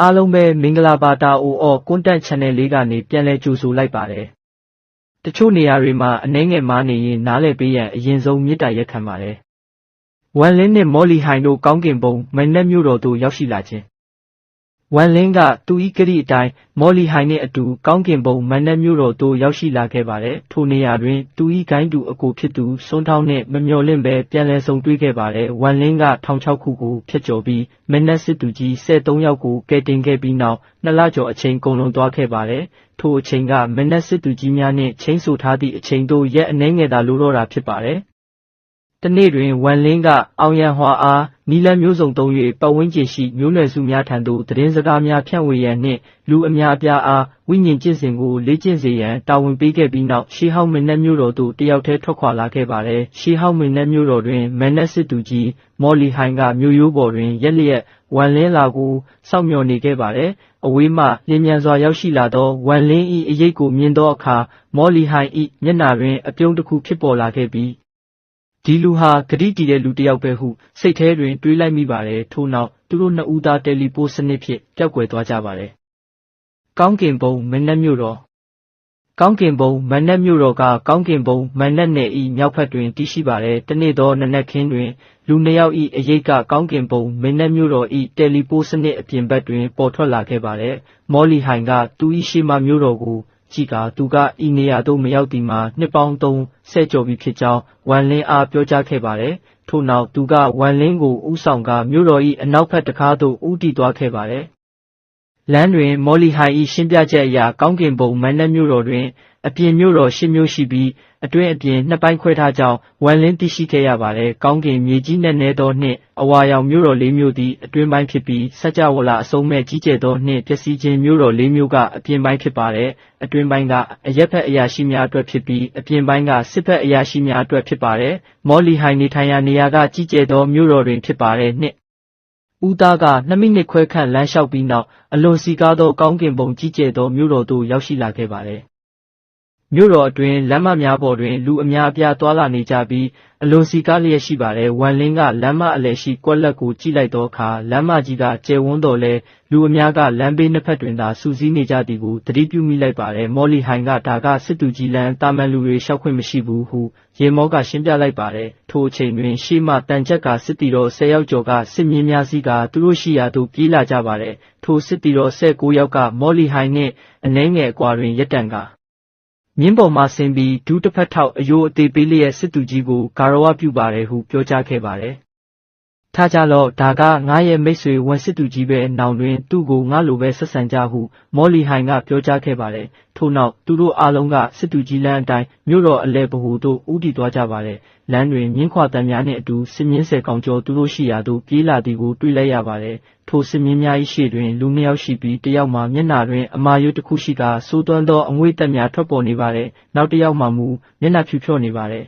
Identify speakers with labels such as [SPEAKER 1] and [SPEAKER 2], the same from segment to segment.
[SPEAKER 1] အားလုံးပဲမင်္ဂလာပါတာအိုအော်ကွန်တက် channel လေးကနေပြန်လဲကြိုဆိုလိုက်ပါတယ်။တချို့နေရာတွေမှာအနှဲငယ်မားနေရင်နားလည်ပေးရန်အရင်ဆုံးမေတ္တာရက်ခံပါတယ်။ဝမ်လင်းနဲ့မော်လီဟိုင်တို့ကောင်းကင်ဘုံမန်နက်မြို့တော်သို့ရောက်ရှိလာခြင်း ဝမ်လင်းက သူ၏ကတိအတိုင်း မော်လီဟိုင်နှင့်အတူ ကောင်းကင်ဘုံမန်နက်မြို့တော်သို့ ရောက်ရှိလာခဲ့ပါတယ်။ထိုနေရာတွင် သူ၏ဂိုင်းတူအကိုဖြစ်သူ စွန်းထောင်းနှင့် မမျှော်လင့်ဘဲ ပြန်လည်ဆုံတွေ့ခဲ့ပါတယ်။ဝမ်လင်းက ထောင်ချောက်ခုကိုဖျက်ကျော်ပြီး မန်နက်စစ်သူကြီး13ယောက်ကို ကယ်တင်ခဲ့ပြီးနောက် နှစ်လကျော်အချိန် ကုန်လွန်သွားခဲ့ပါတယ်။ထိုအချိန်ကမန်နက်စစ်သူကြီးများနှင့် ချိန်းဆိုထားသည့်အချိန်သို့ ရက်အနည်းငယ်သာ လိုတော့တာ ဖြစ်ပါတယ်။တနေ့တွင် ဝမ်လင်းက အောင်ရန်ဟွာအား နီလန်းမျိုးစုံသုံး၍ပတ်ဝန်းကျင်ရှိမျိုးနွယ်စုများထံသို့သတင်းစကားများဖြန့်ဝေရန်နှင့်လူအများအပြားအားဝိညာဉ်ကျင့်စဉ်ကိုလေ့ကျင့်စေရန်တာဝန်ပေးခဲ့ပြီးနောက်ရှေးဟောင်းမင်းနက်မျိုးတော်သို့တယောက်တည်းထွက်ခွာလာခဲ့ပါတယ်။ရှေးဟောင်းမင်းနက်မျိုးတော်တွင်မန်နက်စစ်သူကြီးမော်လီဟိုင်ကမြို့ရိုးပေါ်တွင်ရက်လျက်ဝမ်လင်းလာကိုစောင့်မျှော်နေခဲ့ပါတယ်။အဝေးမှလျင်မြန်စွာရောက်ရှိလာသောဝမ်လင်း၏အရိပ်ကိုမြင်သောအခါမော်လီဟိုင်၏မျက်နှာတွင်အပြုံးတစ်ခုဖြစ်ပေါ်လာခဲ့ပြီး ဒီလူဟာဂတိတည်တဲ့လူတစ်ယောက်ပဲဟု စိတ်ထဲတွင် တွေးလိုက်မိပါတယ်ထို့နောက် သူတို့နှစ်ဦးသား တယ်လီပို့စနစ်ဖြင့် ပျောက်ကွယ်သွားကြပါတယ် ကောင်းကင်ဘုံ မနက်မြို့တော်ကောင်းကင်ဘုံ မနက်မြို့တော်က ကောင်းကင်ဘုံ မနက်နယ်ဤမြောက်ဖက်တွင် တည်ရှိပါတယ် တနေ့သောနနက်ခင်းတွင် လူနှစ်ယောက်ဤအရေးကကောင်းကင်ဘုံ မနက်မြို့တော်ဤတယ်လီပို့စနစ် အပြင်ဘက်တွင် ပေါ်ထွက်လာခဲ့ပါတယ် မော်လီဟိုင်က သူ၏ရှေ့မှ မြို့တော်ကို ကြည့်ကာ သူက ဤနေရာသို့ မရောက်သည်မှာ နှစ်ပေါင်း သုံးဆဲကျော်ပြီဖြစ်ကြောင်း ဝမ်လင်းအား ပြောကြားခဲ့ပါတယ်။ထို့နောက် သူက ဝမ်လင်းကိုဥဆောင်ကမြို့တော်၏အနောက်ဘက်တကားသို့ ဦးတည်သွားခဲ့ပါတယ်။ လမ်းတွင် မော်လီဟိုင်၏ရှင်းပြချက်အရ ကောင်းကင်ဘုံမန်နက်မြို့တော်တွင် အပြင်မြို့တော်ရှစ်မြို့ရှိပြီး အတွင်းအပြင် နှစ်ပိုင်းခွဲထားကြောင်း ဝမ်လင်းသိရှိခဲ့ရပါတယ်။ကောင်းကင်မြေကြီးနဲ့နဲသောနှင့် အဝါရောင်မြို့တော်လေးမြို့သည် အတွင်းပိုင်းဖြစ်ပြီးစัจ java လာအစုံမဲ့ ကြီးကျယ်သောနှင့် ပျက်စီးခြင်းမြို့တော်လေးမြို့က အပြင်ပိုင်းဖြစ်ပါတယ်။အတွင်းပိုင်းက အရက်ဖက်အရာရှိများအတွက်ဖြစ်ပြီး အပြင်ပိုင်းက စစ်ဖက်အရာရှိများအတွက် ဖြစ်ပါတယ်။မော်လီဟိုင်နေထိုင်ရာနေရာက ကြီးကျယ်သောမြို့တော်တွင် ဖြစ်ပါတယ် နှင့် ဦးသားက2မိနစ်ခွဲခန့် လမ်းလျှောက်ပြီးနောက် အလွန်စီကားသော ကောင်းကင်ဘုံ ကြီးကျယ်သောမြို့တော်သို့ ရောက်ရှိလာခဲ့ပါတယ်။ မြို့တော်အတွင်းလမ်းမများပေါ်တွင် လူအများအပြားသွားလာနေကြပြီး အလွန်စည်ကားလျက်ရှိပါတယ်။ဝမ်လင်းက လမ်းမအလယ်ရှိ ကွက်လပ်ကို ကြည့်လိုက်သောအခါ လမ်းမကြီးက ကျယ်ဝန်းသော်လည်း လူအများက လမ်းဘေးနှစ်ဖက်တွင်သာ စုစည်းနေကြသည်ကို သတိပြုမိလိုက်ပါတယ်။မော်လီဟိုင်က ဒါက စစ်သူကြီးလမ်း သာမန်လူတွေ လျှောက်ခွင့်မရှိဘူးဟုရေမောက ရှင်းပြလိုက်ပါတယ်။ထိုအချိန်တွင် ရှေ့မှ သံချပ်ကာ စစ်သည်တော်၁၀ယောက်ကျော်က စစ်မြင်းများစီးကာ သူတို့ရှိရာသို့ ပြေးလာကြပါတယ်။ထိုစစ်သည်တော်၁၉ယောက်က မော်လီဟိုင်နှင့် အနည်းငယ်အကွာတွင် ရပ်တန့်ကာ မြင်းပေါ်မှဆင်းပြီး ဒူးတစ်ဖက်ထောက် အရိုးအသေးပေးလျက် စစ်သူကြီးကို ဂါရဝပြုပါတယ်ဟု ပြောကြားခဲ့ပါတယ်။ ထားကြလော့ဒါကငါရဲ့မိတ်ဆွေဝန်စစ်သူကြီးပဲနောင်တွင်သူ့ကိုငါလိုပဲဆက်ဆံကြဟု မော်လီဟိုင်ကပြောကြားခဲ့ပါတယ်။ထို့နောက်သူတို့အားလုံးကစစ်သူကြီးလမ်းအတိုင်းမြို့တော်အလဲဗဟိုသို့ဦးတည်သွားကြပါတယ်။လမ်းတွင်မြင်းခွာတံများနှင့်အတူစစ်မြင်းဆယ်ကောင်ကျော်သူတို့ရှိရာသို့ပြေးလာသည်ကိုတွေ့လိုက်ရပါတယ်ထိုစစ်မြင်းများ၏ရှေ့တွင်လူနှစ်ယောက်ရှိပြီးတစ်ယောက်မှာမျက်နှာတွင်အမာရွတ်တစ်ခုရှိကာဆိုးသွမ်းသောအငွေ့သက်များထွက်ပေါ်နေပါတယ်။နောက်တစ်ယောက်မှာမူမျက်နှာဖြူဖြော့နေပါတယ်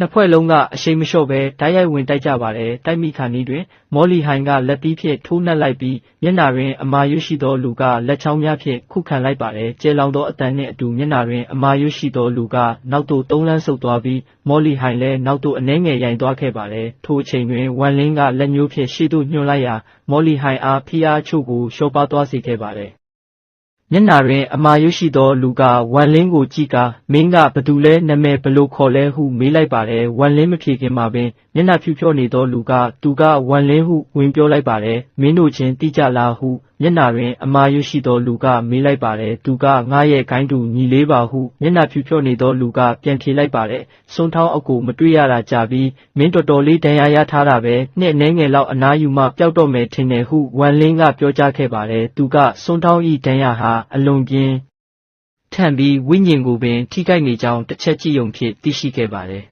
[SPEAKER 1] နှစ်ဖွဲ့လုံးကအရှိန်မလျှော့ဘဲတိုက်ရိုက်ဝင်တိုက်ကြပါတယ်။တိုက်မိခါနီးတွင် မော်လီဟိုင်ကလက်သီးဖြင့်ထိုးနှက်လိုက်ပြီးမျက်နှာတွင်အမာရွတ်ရှိသောလူကလက်ချောင်းများဖြင့်ခုခံလိုက်ပါတယ်။ကျဲလောင်သောအတန်နှင့်အတူမျက်နှာတွင်အမာရွတ်ရှိသောလူကနောက်သို့သုံးလန်းဆုတ်သွားပြီးမော်လီဟိုင်လည်းနောက်သို့အနှဲငယ်ရိုင်သွားခဲ့ပါတယ်။ထိုအချိန်တွင်ဝမ်လင်းကလက်ညှိုးဖြင့်ရှေ့သို့ညွှန်လိုက်ရာမော်လီဟိုင်အားဖိအားအချို့ကိုလျှော့ပါးသွားစေခဲ့ပါတယ် မျက်နှာတွင် အမာရွတ်ရှိသောလူက ဝမ်လင်းကိုကြည့်ကာ မင်းကဘသူလဲ နာမည်ဘလို့ခေါ်လဲဟု မေးလိုက်ပါတယ် ဝမ်လင်းမဖြေခင်မှာပင် မျက်နှာဖြူဖြောနေသောလူက သူက ဝမ်လင်းဟု ဝင်ပြောလိုက်ပါတယ် မင်းတို့ချင်းတိကြလားဟုမျက်နှာတွင် အမာရွတ်ရှိသောလူက မေးလိုက်ပါတယ် သူက ငါရဲ့ခိုင်းတူညီလေးပါဟု မျက်နှာဖြူဖြောနေသောလူက ပြန်ဖြေလိုက်ပါတယ် စွန်းထောင်းအကူမတွေ့ရတာကြပြီးမင်းတော်တော်လေး ဒဏ်ရာရထားတာပဲ နှစ်နှဲငယ်လောက် အနားယူမှ ပျောက်တော့မယ်ထင်တယ်ဟု ဝမ်လင်းက ပြောကြားခဲ့ပါတယ် သူက စွန်းထောင်းဤဒဏ်ရာဟာ အလွန်ပြင်းထန်ပြီး ဝိညာဉ်ကိုပင် ထိခိုက်နေကြောင်း တစ်ချက်ကြည့်ုံဖြင့် သိရှိခဲ့ပါတယ်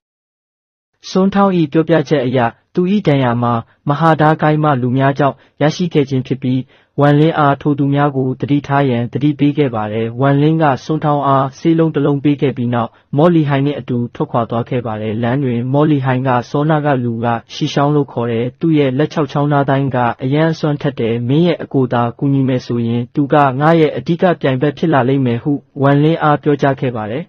[SPEAKER 1] စွန်းထောင်းဤပြောပြချက်အရ သူ၏ဒဏ်ရာမှာ မဟာဒါကိုင်းမှလူများကြောင့် ရရှိခဲ့ခြင်းဖြစ်ပြီး ဝမ်လင်းအားထိုသူများကိုတတိထားရန်တတိပေးခဲ့ပါတယ်။ဝမ်လင်းကစွန်းထောင်းအား ဆေးလုံးတစ်လုံးပေးခဲ့ပြီးနောက် မော်လီဟိုင်နဲ့အတူ ထွက်ခွာသွားခဲ့ပါတယ်။လမ်းတွင် မော်လီဟိုင်က စောနာကလူက ရှီရှောင်းလို့ ခေါ်တယ်။သူ့ရဲ့ လက်ချောက်ချောင်းသားတိုင်းက အရန်အစွမ်းထက်တယ်။မင်းရဲ့အကိုသာ ကူညီမယ်ဆိုရင် သူက ငါရဲ့ အဓိကပြိုင်ဘက်ဖြစ်လာလိမ့်မယ်ဟုဝမ်လင်းအား ပြောကြားခဲ့ပါတယ်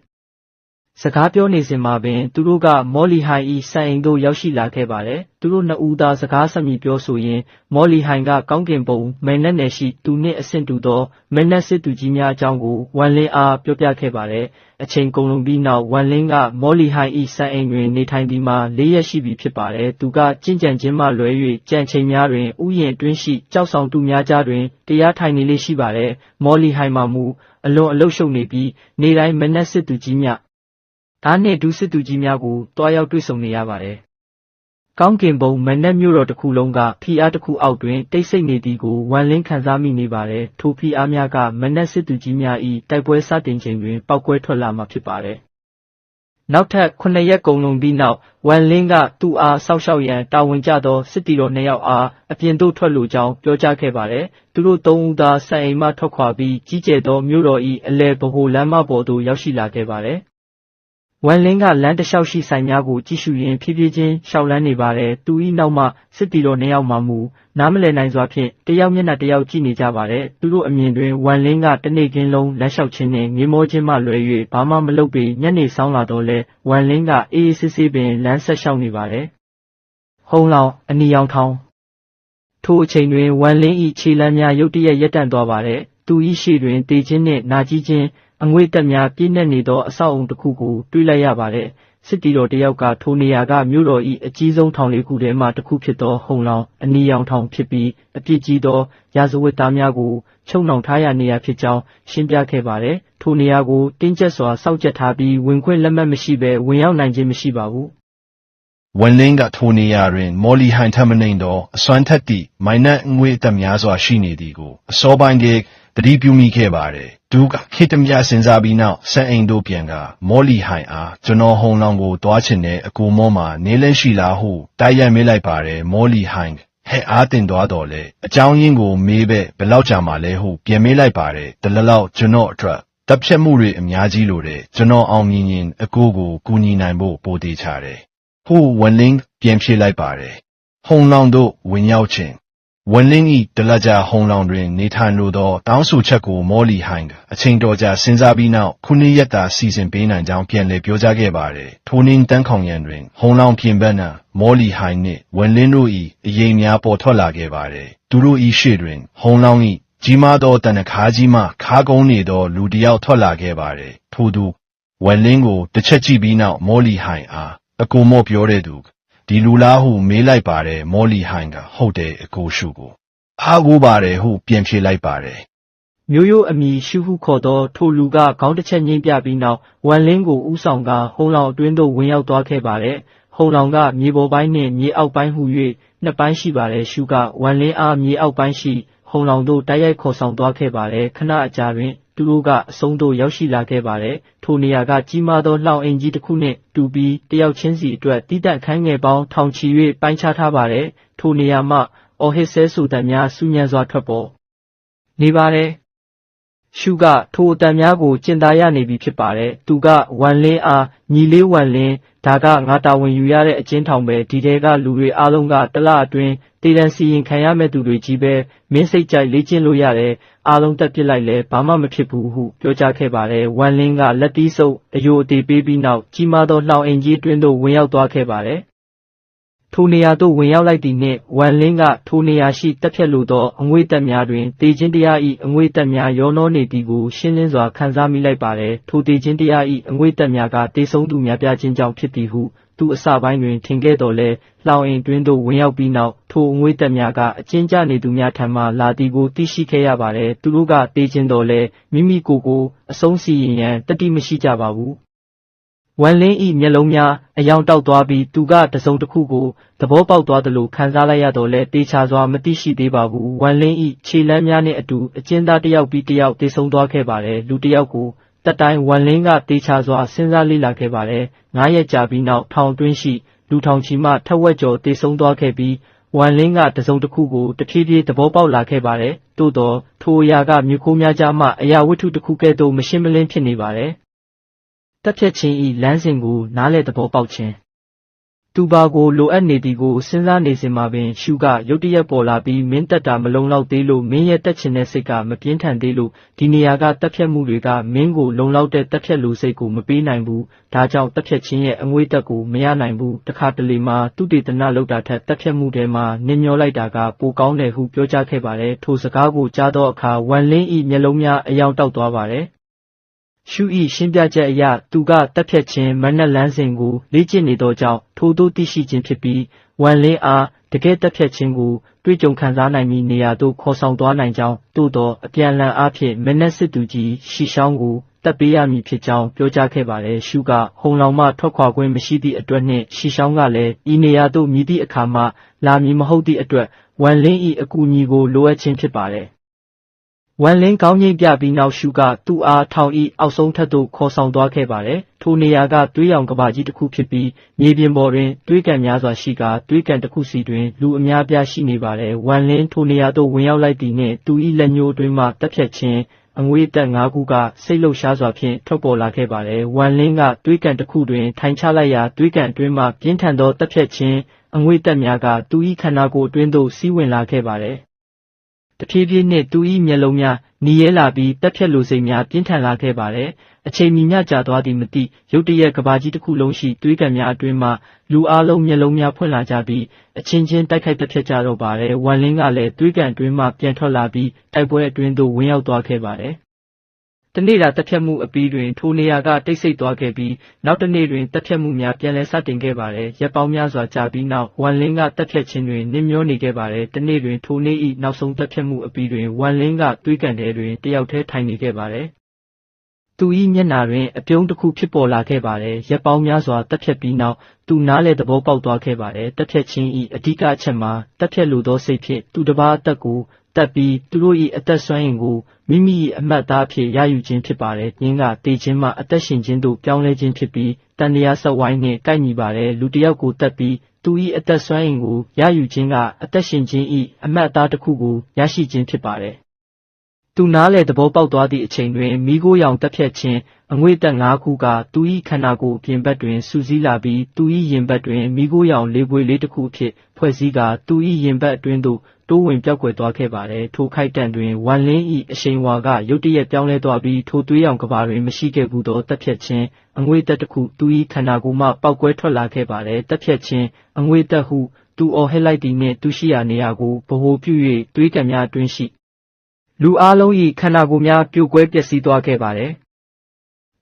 [SPEAKER 1] စကားပြောနေစဉ်မှာပင် သူတို့က မော်လီဟိုင်၏စံအိမ်သို့ ရောက်ရှိလာခဲ့ပါတယ်။သူတို့နှစ်ဦးသားစကားဆက်မိပြောဆိုရင်းမော်လီဟိုင်က ကောင်းကင်ဘုံမဲနက်နယ်ရှိ သူနှင့်အဆင့်တူသောမဲနက်စစ်သူကြီးများအကြောင်းကို ဝမ်လင်းအား ပြောပြခဲ့ပါတယ်။အချိန်ကုန်လွန်ပြီးနောက် ဝမ်လင်းက မော်လီဟိုင်၏စံအိမ်တွင် နေထိုင်သည်မှာ၄ရက်ရှိပြီဖြစ်ပါတယ်။သူကကြင်ကြံခြင်းမှလွဲ၍ကြံချိန်များတွင် ဥယျာဉ်အတွင်းရှိကြောက်ဆောင်သူများကြားတွင် တရားထိုင်နေလေရှိပါတယ်။မော်လီဟိုင်မှမူ အလွန်အလုရှုပ်နေပြီး နေတိုင်းမဲနက်စစ်သူကြီးများ ဓာတ်နှင့်ဒုစစ်သူကြီးများကိုတွားရောက်တွေ့ဆုံနေရပါတယ်။ကောင်းကင်ဘုံမနက်မြို့တော်တစ်ခုလုံးကဖီအားတစ်ခုအောက်တွင်တိတ်ဆိတ်နေသည်ကိုဝမ်လင်းခံစားမိနေပါတယ်။ထိုဖီအားများကမနက်စစ်သူကြီးများ၏တိုက်ပွဲစတင်ချိန်တွင်ပောက်ကွဲထွက်လာမှာဖြစ်ပါတယ်။နောက်ထပ်9ရက်ကုန်လွန်ပြီးနောက်ဝမ်လင်းကသူ့အားစောက်ရှောက်ရန်တာဝန်ကျသောစစ်တီတော်နှစ်ယောက်အားအပြင်သို့ထွက်လိုကြောင်းပြောကြားခဲ့ပါတယ်။သူတို့သုံးဦးသားစံအိမ်မှထွက်ခွာပြီးကြီးကျယ်သောမြို့တော်၏အလဲဗဟိုလမ်းမပေါ်သို့ရောက်ရှိလာခဲ့ပါတယ်။ ဝမ်လင်းကလမ်းတစ်လျှောက်ရှိဆိုင်များကိုကြည့်ရှုရင်းဖြည်းဖြည်းချင်းရှောက်လန်းနေပါတယ်။သူ၏နောက်မှစစ်တီတော်နှစ်ယောက်မှမူနားမလည်နိုင်စွာဖြင့်တယောက်မျက်နှာတယောက်ကြည့်နေကြပါတယ်။သူတို့အမြင်တွင်ဝမ်လင်းကတနေ့ကင်းလုံးလမ်းလျှောက်ခြင်းနှင့်ငေးမောခြင်းမှလွယ်၍ဘာမှမလုပ်ပေညနေဆောင်လာတော့လဲဝမ်လင်းကအေးအေးဆေးဆေးပင်လမ်းဆက်လျှောက်နေပါတယ်။ဟုံလောင်အနီရောင်ထောင်ထိုအချိန်တွင်ဝမ်လင်း၏ခြေလမ်းများရုတ်တရက်ရပ်တန့်သွားပါတယ်။သူ၏ရှေ့တွင်တေခြင်းနှင့်နာကြီးခြင်း အငွေ့တက်များပြည့်နှက်နေသော အဆောက်အုံတစ်ခုကို တွေ့လိုက်ရပါတယ်။စစ်တီတော်တစ်ယောက်က ထိုနေရာက မြို့တော်၏အကြီးဆုံးထောင်လေးခုထဲမှတစ်ခုဖြစ်သော ဟုံလောင်အနီရောင်ထောင်ဖြစ်ပြီး အပြစ်ကြီးသော ရာဇဝတ်သားများကို ချုပ်နှောင်ထားရနေရာဖြစ်ကြောင်း ရှင်းပြခဲ့ပါတယ်။ထိုနေရာကို တင်းကျပ်စွာ စောင့်ကြပ်ထားပြီး ဝင်ခွင့်လက်မှတ်မရှိဘဲ ဝင်ရောက်နိုင်ခြင်း မရှိပါဘူး။
[SPEAKER 2] ဝန်လင်းက ထိုနေရာတွင် မော်လီဟိုင်ထက်မနှိမ်သော အစွမ်းထက်သည့် မိုင်နက်ငွေ့သက်များစွာ ရှိနေသည်ကို အစောပိုင်းက သတိပြုမိခဲ့ပါတယ်။သူကခေတ္တမြစဉ်းစားပြီးနောက်စံအိမ်သို့ပြန်ကာမော်လီဟိုင်အားကျွန်တော်ဟုံလောင်ကိုသွားချင်တဲ့အကိုမောမှာနေလဲရှိလားဟုတိုက်ရိုက်မေးလိုက်ပါတယ်မော်လီဟိုင်ဟဲ့အားတင်သွားတော်လေအကြောင်းရင်းကိုမေးပဲဘယ်လောက်ကြာမှလဲဟုပြန်မေးလိုက်ပါတယ်တလလောက်ကျွန်တော်အတွက်တပ်ဖြတ်မှုတွေအများကြီးလို့တဲ့ကျွန်တော်အောင်မြင်ရင်အကိုကိုကူညီနိုင်ဖို့ပိုသေးချတယ်ဟိုဝန်လင်းပြန်ဖြေလိုက်ပါတယ်ဟုံလောင်တို့ဝင်ရောက်ခြင်း ဝန်လင်းဤဒလကြဟုံလောင်တွင်နေထိုင်လိုသောတောင်းဆိုချက်ကိုမော်လီဟိုင်ကအချိန်တော်ကြာစဉ်းစားပြီးနောက်ခုနှစ်ရက်သာစီစဉ်ပေးနိုင်ကြောင်းပြန်လည်ပြောကြားခဲ့ပါတယ်။ထိုနင်းတန်းခေါင်ရန်တွင်ဟုံလောင်ပြင်ပန်းနာမော်လီဟိုင်နှင့်ဝန်လင်းတို့၏အရေးများပေါ်ထွက်လာခဲ့ပါတယ်။သူတို့၏ရှေ့တွင်ဟုံလောင်၏ကြီးမားသောတနခါးကြီးမှခါကုန်းနေသောလူတစ်ယောက်ထွက်လာခဲ့ပါတယ်။ထိုသူဝန်လင်းကိုတစ်ချက်ကြည့်ပြီးနောက်မော်လီဟိုင်အားအကူမော့ပြောတဲ့သူ ဒီလူလားဟုမေးလိုက်ပါတယ်မော်လီဟိုင်ကဟုတ်တယ်အကိုရှုကိုအားကိုးပါတယ်ဟုပြန်ဖြေလိုက်ပါတယ်
[SPEAKER 1] မျိုးရိုးအမည်ရှုဟုခေါ်သောထိုလူကခေါင်းတစ်ချက်ငိမ့်ပြပြီးနောက်ဝမ်လင်းကိုဥဆောင်ကဟုံလောင်အတွင်းသို့ဝင်ရောက်သွားခဲ့ပါတယ်။ဟုံလောင်ကမြေပေါ်ပိုင်းနှင့်မြေအောက်ပိုင်းဟု၍နှစ်ပိုင်းရှိပါတယ်ရှုကဝမ်လင်းအားမြေအောက်ပိုင်းရှိဟုံလောင်သို့တိုက်ရိုက်ခေါ်ဆောင်သွားခဲ့ပါတယ်ခဏအကြာတွင် သူတို့ကအဆုံးသို့ရောက်ရှိလာခဲ့ပါတယ်။ထိုနေရာကကြီးမားသောလှောင်အိမ်ကြီးတစ်ခုနှင့်တူပြီးတယောက်ချင်းစီအတွက်တည်တံ့ခန်းငယ်ပေါင်းထောင်ချီ၍ပိုင်းခြားထားပါတယ်။ထိုနေရာမှအော်ဟစ်ဆဲဆိုတံများစူးညံစွာထွက်ပေါ်နေပါတယ်။ ရှုက ထိုအတန်များကို ကျင်သားရနေပြီဖြစ်ပါတယ်။သူက ဝမ်လင်းအား ညီလေးဝမ်လင်း ဒါက ငါတာဝန်ယူရတဲ့ အကျဉ်းထောင်ပဲ ဒီတဲက လူတွေအားလုံးကတလအတွင်းတည်တံစီရင်ခံရမဲ့သူတွေကြီးပဲ မင်းစိတ်ကြိုက်လေ့ကျင့်လို့ရတယ် အားလုံးတက်ပစ်လိုက်လဲဘာမှမဖြစ်ဘူးဟု ပြောကြားခဲ့ပါတယ် ဝမ်လင်းက လက်တီးဆုပ်အယိုအသေးပေးပြီးနောက် ကြီးမားသော လှောင်အိမ်ကြီးအတွင်းသို့ ဝင်ရောက်သွားခဲ့ပါတယ် ထိုနေရာသို့ဝင်ရောက်လိုက်သည်နှင့် ဝမ်လင်းက ထိုနေရာရှိတက်ဖြတ်လိုသော အငွေ့တက်များတွင်တေခြင်းတရား၏အငွေ့တက်များရောနှောနေသည်ကို ရှင်းလင်းစွာ ခံစားမိလိုက်ပါတယ်ထိုတေခြင်းတရား၏အငွေ့တက်များကတေဆုံးသူများပြခြင်းကြောင့်ဖြစ်သည်ဟု သူအစပိုင်းတွင် ထင်ခဲ့တော်လဲလှောင်အိမ်တွင်သို့ ဝင်ရောက်ပြီးနောက် ထိုအငွေ့တက်များကအချင်းကျနေသူများထံမှလာသည်ကို သိရှိခဲ့ရပါတယ် သူတို့ကတေခြင်းတော်လဲမိမိကိုယ်ကို အဆုံးစီရင်ရန်တတိမရှိကြပါဘူး ဝမ်လင်းဤမျက်လုံးများ အယောင်တောက်သွားပြီး သူက တစုံတစ်ခုကို သဘောပေါက်သွားသလို ခံစားလိုက်ရတော့လဲတေချာစွာ မသိရှိသေးပါဘူး ဝမ်လင်းဤခြေလမ်းများနှင့်အတူ အကျဉ်းသား တစ်ယောက်ပြီးတစ်ယောက်တေဆုံးသွားခဲ့ပါတယ် လူတစ်ယောက်ကိုတက်တိုင်း ဝမ်လင်းကတေချာစွာ စဉ်းစားလေ့လာခဲ့ပါတယ်ငားရက်ကြာပြီးနောက် ထောင်တွင်းရှိ လူထောင်ချီမှ ထက်ဝက်ကျော်တေဆုံးသွားခဲ့ပြီး ဝမ်လင်းက တစုံတစ်ခုကို တဖြည်းဖြည်း သဘောပေါက်လာခဲ့ပါတယ်။သို့သောထိုအရာက မြခိုးများကြားမှ အရာဝတ္ထုတစ်ခုကဲ့သို့ မရှင်းမလင်း ဖြစ်နေပါတယ်။ တက်ဖြတ်ခြင်းဤလမ်းစဉ်ကိုနားလည်သဘောပေါက်ခြင်းသူဘာကိုလိုအပ်နေသည်ကိုစဉ်းစားနေစဉ်မှာပင်ရှုကရုတ်တရက်ပေါ်လာပြီးမင်းတက်တာမလုံလောက်သေးလို့မင်းရဲ့တက်ချင်တဲ့စိတ်ကမပြင်းထန်သေးလို့ဒီနေရာကတက်ဖြတ်မှုတွေကမင်းကိုလုံလောက်တဲ့တက်ဖြတ်လူစိတ်ကိုမပေးနိုင်ဘူးဒါကြောင့်တက်ဖြတ်ခြင်းရဲ့အငွေ့တက်ကိုမရနိုင်ဘူးတခါတလေမှာသူတေသနာလောက်တာထက်တက်ဖြတ်မှုတွေမှာနင်းမျောလိုက်တာကပိုကောင်းတယ်ဟုပြောကြားခဲ့ပါတယ်ထိုစကားကိုကြားသောအခါဝမ်လင်းဤမျက်လုံးများအယောင်တောက်သွားပါတယ် ရှု၏ရှင်းပြချက်အရ သူကတက်ဖြတ်ခြင်း မနက်လန်းစဉ်ကို လေ့ကျင့်နေသောကြောင့် ထိုသို့သိရှိခြင်းဖြစ်ပြီးဝန်လင်းအား တကယ်တက်ဖြတ်ခြင်းကို တွေ့ကြုံခံစားနိုင်မည့်နေရာသို့ ခေါ်ဆောင်သွားနိုင်ကြောင်း သို့သော အပြန်အလှန်အားဖြင့် မနက်စစ်သူကြီး ရှီရှောင်းကိုတက်ပေးရမည်ဖြစ်ကြောင်း ပြောကြားခဲ့ပါတယ် ရှုက ဟုံလောင်မှ ထွက်ခွာခွင့်မရှိသည့်အတွက်နှင့် ရှီရှောင်းကလည်း ဤနေရာသို့မြည်သည့်အခါမှ လာမည်မဟုတ်သည့်အတွက်ဝန်လင်း၏အကူအညီကို လိုအပ်ခြင်းဖြစ်ပါတယ် ဝန်လင်းကောင်းကြီးပြပြီးနောက်ရှုကသူ့အားထောင်ဤအောက်ဆုံးထပ်သို့ခေါ်ဆောင်သွားခဲ့ပါတယ်။ထိုနေရာကသွေးရောင်ကဘာကြီးတစ်ခုဖြစ်ပြီးမြေပြင်ပေါ်တွင်သွေးကန်များစွာရှိကာသွေးကန်တစ်ခုစီတွင်လူအများပြားရှိနေပါတယ်။ဝန်လင်းထိုနေရာသို့ဝင်ရောက်လိုက်သည်နှင့်သူ၏လက်ညှိုးတွင်မှတက်ဖြတ်ခြင်းအငွေတက်၅ခုကစိတ်လှုပ်ရှားစွာဖြင့်ထွက်ပေါ်လာခဲ့ပါတယ်။ဝန်လင်းကသွေးကန်တစ်ခုတွင်ထိုင်ချလိုက်ရာသွေးကန်အတွင်းမှပြင်းထန်သောတက်ဖြတ်ခြင်းအငွေတက်များကသူ၏ခန္ဓာကိုယ်အတွင်းသို့စီးဝင်လာခဲ့ပါတယ်။ တဖြည်းဖြည်းနှင့်သူ၏မျက်လုံးများနီရဲလာပြီးတက်ဖြတ်လိုစိတ်များပြင်းထန်လာခဲ့ပါတယ်။အချိန်မီမျှကြာသွားသည်မသိရုတ်တရက်ကဘာကြီးတစ်ခုလုံးရှိသွေးကန်များအတွင်းမှလူအလုံးမျက်လုံးများဖွင့်လာကြပြီးအချင်းချင်းတိုက်ခိုက်တက်ဖြတ်ကြတော့ပါတယ်။ဝန်လင်းကလည်းသွေးကန်အတွင်းမှပြန်ထွက်လာပြီးတိုက်ပွဲအတွင်းသို့ဝင်ရောက်သွားခဲ့ပါတယ် တနေ့တာတက်ဖြတ်မှုအပြီးတွင် ထိုနေရာက တိတ်ဆိတ်သွားခဲ့ပြီး နောက်တစ်နေ့တွင်တက်ဖြတ်မှုများ ပြန်လည်စတင်ခဲ့ပါတယ်။ရက်ပေါင်းများစွာကြာပြီးနောက်ဝန်လင်းကတက်ဖြတ်ခြင်းတွင် နစ်မျောနေခဲ့ပါတယ်။တနေ့တွင် ထိုနေ့၏နောက်ဆုံးတက်ဖြတ်မှုအပြီးတွင်ဝန်လင်းက သွေးကန်ထဲတွင် တယောက်တည်း ထိုင်နေခဲ့ပါတယ်။သူ၏မျက်နှာတွင် အပြုံးတစ်ခု ဖြစ်ပေါ်လာခဲ့ပါတယ်။ရက်ပေါင်းများစွာတက်ဖြတ်ပြီးနောက် သူနားလေသဘောပေါက်သွားခဲ့ပါတယ်။တက်ဖြတ်ခြင်း၏အဓိကအချက်မှာတက်ဖြတ်လိုသောစိတ်ဖြင့် သူတစ်ပါးအသက်ကို တက်ပြီးသူတို့၏အသက်စွမ်းရည်ကိုမိမိ၏အမှတ်အသားအဖြစ်ရယူခြင်းဖြစ်ပါတယ်။ဉင်းကသေခြင်းမှအသက်ရှင်ခြင်းသို့ပြောင်းလဲခြင်းဖြစ်ပြီးသံသရာစက်ဝိုင်းနှင့်ကိုက်ညီပါတယ်။လူတစ်ယောက်ကိုသတ်ပြီးသူ၏အသက်စွမ်းရည်ကိုရယူခြင်းကအသက်ရှင်ခြင်း၏အမှတ်အသားတစ်ခုကိုရရှိခြင်းဖြစ်ပါတယ်သူနားလေသဘောပေါက်သွားသည့်အချိန်တွင်မီးခိုးရောင်တက်ဖြတ်ခြင်း အငွေ့တက်ငါးခုက သူ၏ခန္ဓာကိုယ်အပြင်ဘက်တွင်စူးစီးလာပြီး သူ၏ရင်ဘတ်တွင် မီးခိုးရောင်လေးပွေလေးတစ်ခုအဖြစ် ဖွဲ့စည်းကာ သူ၏ရင်ဘတ်အတွင်းသို့ တိုးဝင်ပြောက်ကွယ်သွားခဲ့ပါတယ်။ထိုခိုက်တန့်တွင် ဝမ်လင်း၏အရှိန်ဝါက ရုတ်တရက်ပြောင်းလဲသွားပြီး ထိုသွေးရောင်ကဘာတွင် မရှိခဲ့ဘူးသောတက်ဖြတ်ခြင်း အငွေ့တက်တစ်ခု သူ၏ခန္ဓာကိုယ်မှ ပေါက်ကွဲထွက်လာခဲ့ပါတယ်။တက်ဖြတ်ခြင်း အငွေ့တက်ဟု သူအော်ဟစ်လိုက်သည်နှင့် သူရှိရာနေရာကို ဗဟိုပြု၍သွေးကန်များအတွင်းရှိ လူအားလုံး၏ခန္ဓာကိုယ်များ ပြိုကွဲပျက်စီးသွားခဲ့ပါတယ်။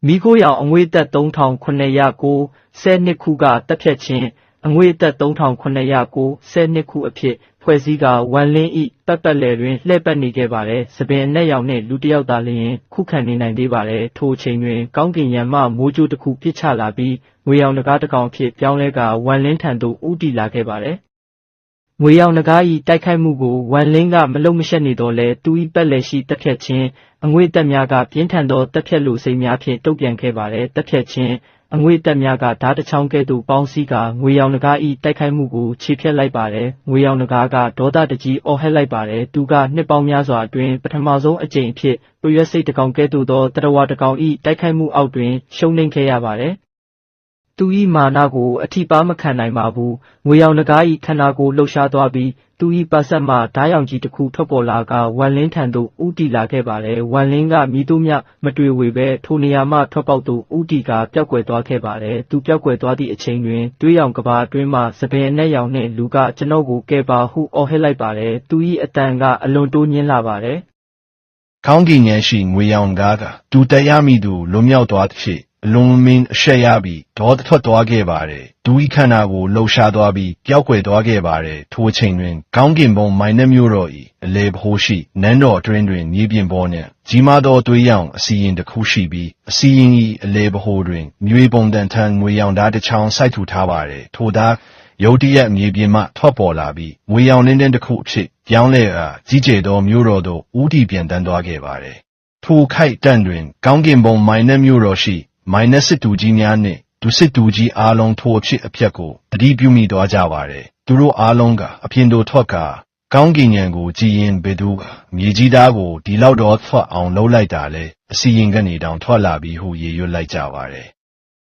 [SPEAKER 1] မိခိုးရောင်အငွေ့သက်3909 10နှစ်ခုကတက်ဖြတ်ခြင်း အငွေ့သက်3909 10နှစ်ခုအဖြစ် ဖွဲ့စည်းကဝမ်လင်းဤပတ်ပတ်လည်တွင် လှည့်ပတ်နေခဲ့ပါတယ်။စပင်အနက်ရောင်နှင့် လူတစ်ယောက်သာလျှင် ခုခံနေနိုင်သေးပါတယ်။ထိုအချိန်တွင် ကောင်းကင်ယံမှ မိုးကြိုးတစ်ခု ပစ်ချလာပြီး ငွေရောင်တကားတစ်ကောင်အဖြစ် ပြောင်းလဲကဝမ်လင်းထံသို့ ဦးတည်လာခဲ့ပါတယ်။ငွေရောင်နဂါး၏တိုက်ခိုက်မှုကို ဝမ်လင်းက မလုပ်မရှက်နေသော်လည်း သူ၏ပတ်လည်ရှိ သတ်ဖြတ်ခြင်း အငွေ့တပ်များက ပြင်းထန်သောသတ်ဖြတ်လိုစိတ်များဖြင့် တုံ့ပြန်ခဲ့ပါသည်။သတ်ဖြတ်ခြင်း အငွေ့တပ်များက ဓားတစ်ချောင်းကဲ့သို့ ပေါင်းစည်းကာ ငွေရောင်နဂါး၏တိုက်ခိုက်မှုကိုခြေဖျက်လိုက်ပါသည်။ငွေရောင်နဂါးက ဒေါသတကြီး အော်ဟစ်လိုက်ပါသည်။သူက နှစ်ပေါင်းများစွာအတွင်း ပထမဆုံးအကြိမ်အဖြစ်ပရွက်ဆိတ်တစ်ကောင်ကဲ့သို့သော သတ္တဝါတစ်ကောင်၏တိုက်ခိုက်မှုအောက်တွင် ရှုံးနိမ့်ခဲ့ရပါသည်သူ၏မာနကို အထိပါးမခံနိုင်ပါဘူး။ငွေရောင်နဂါး၏ခန္ဓာကိုယ်လှုပ်ရှားသွားပြီး သူ၏ပါးစပ်မှဓားရောင်ကြီးတစ်ခု ထွက်ပေါ်လာကာ ဝမ်လင်းထံသို့ ဦးတည်လာခဲ့ပါတယ်။ဝမ်လင်းက မည်သို့မျှ မတွေဝေဘဲ ထိုနေရာမှ ထွက်ပေါက်သို့ ဦးတည်ကာ ပျောက်ကွယ်သွားခဲ့ပါတယ်။သူပျောက်ကွယ်သွားသည့်အချိန်တွင် သွေးရောင်ကမ္ဘာအတွင်းမှဆံပင်အနက်ရောင်နှင့် လူက ကျွန်ုပ်ကို ကယ်ပါဟု အော်ဟစ်လိုက်ပါတယ်။သူ၏အသံက အလွန်တိုးညှင်းလာပါတယ်။
[SPEAKER 2] ကောင်းကင်ယံရှိ ငွေရောင်ကားက သူတရားမိသူ လွန်မြောက်သွားသဖြင့် အလွန်မင်းအရှက်ရပြီးဒေါသထွက်သွားခဲ့ပါတယ်။ဒူဤခန္ဓာကိုလှုပ်ရှားသွားပြီးပျောက်ကွယ်သွားခဲ့ပါတယ်။ထိုအချိန်တွင်ကောင်းကင်ဘုံမိုင်နှမျိုးတော်၏အလေဘိုးရှိနန်းတော်အတွင်းတွင်မြေပြင်ပေါ်နှင့်ကြီးမားသောသွေးရောင်အစီရင်တစ်ခုရှိပြီးအစီရင်၏အလေဘိုးတွင်မြေပုံတန်ထန်ငွေရောင်ဓာတ်တစ်ချောင်းစိုက်ထူထားပါတယ်။ထိုဓာတ်ရုတ်တရက်မြေပြင်မှထွက်ပေါ်လာပြီးငွေရောင်လင်းတဲ့တစ်ခုအဖြစ်ပြောင်းလဲကာကြီးကျယ်သောမျိုးတော်သို့ဦးတည်ပြန်တန်းသွားခဲ့ပါတယ်။ထိုခိုက်တန့်တွင်ကောင်းကင်ဘုံမိုင်နှမျိုးတော်ရှိ မိုင်နက်စစ်တူကြီးများနှင့်ဒုစစ်တူကြီးအားလုံးထိုအဖြစ်အပျက်ကိုတတိပြုမိသွားကြပါတယ်။သူတို့အားလုံးကအပြင်သို့ထွက်ကာကောင်းကင်ယံကိုကြည်ရင်ဘယ်သူကမြေကြီးသားကိုဒီလောက်တော့ထွက်အောင်လှုပ်လိုက်တာလဲအစီရင်ကနေတောင်ထွက်လာပြီးဟုရေရွတ်လိုက်ကြပါတယ်